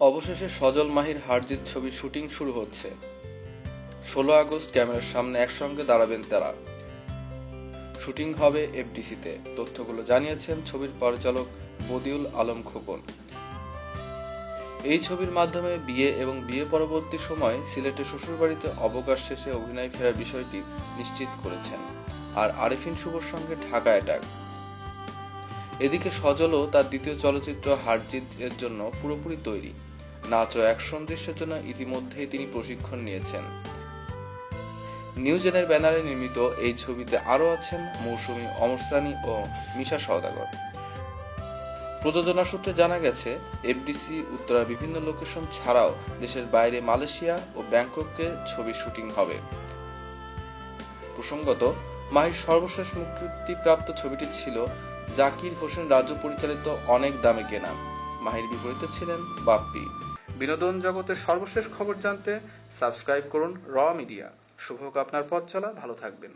অবশেষে সজল মাহির হারজিত ছবির শুটিং শুরু হচ্ছে। ষোলো আগস্ট ক্যামেরার সামনে একসঙ্গে দাঁড়াবেন তারা। শুটিং হবে এফডিসিতে। তথ্যগুলো জানিয়েছেন ছবির পরিচালক বদিউল আলম খোকন। এই ছবির মাধ্যমে বিয়ে এবং বিয়ে পরবর্তী সময় সিলেটে শ্বশুরবাড়িতে অবকাশ শেষে অভিনয় ফেরার বিষয়টি নিশ্চিত করেছেন। আর আরিফিন শুভর সঙ্গে ঢাকা অ্যাটাক। এদিকে সজলও তার দ্বিতীয় চলচ্চিত্র হারজিত এর জন্য পুরোপুরি তৈরি। নাচ ও অ্যাকশন দৃশ্যের জন্য ইতিমধ্যেই তিনি প্রশিক্ষণ নিয়েছেন। নিউজেনের ব্যানারে নির্মিত এই ছবিতে আরও আছেন মৌসুমী অমরসানি ও মিশা সওদাগর। প্রযোজনা সূত্রে জানা গেছে, এফডিসি উত্তরার বিভিন্ন লোকেশন ছাড়াও দেশের বাইরে মালয়েশিয়া ও ব্যাংককে ছবির শুটিং হবে। প্রসঙ্গত, মাহির সর্বশেষ মুক্তিপ্রাপ্ত ছবিটি ছিল জাকির হোসেন রাজু পরিচালিত অনেক দামে কেনা। মাহির বিপরীতে ছিলেন বাপ্পি। বিনোদন জগতের সর্বশেষ খবর জানতে সাবস্ক্রাইব করুন র মিডিয়া। শুভ আপনার পথ চলা, ভালো থাকবেন।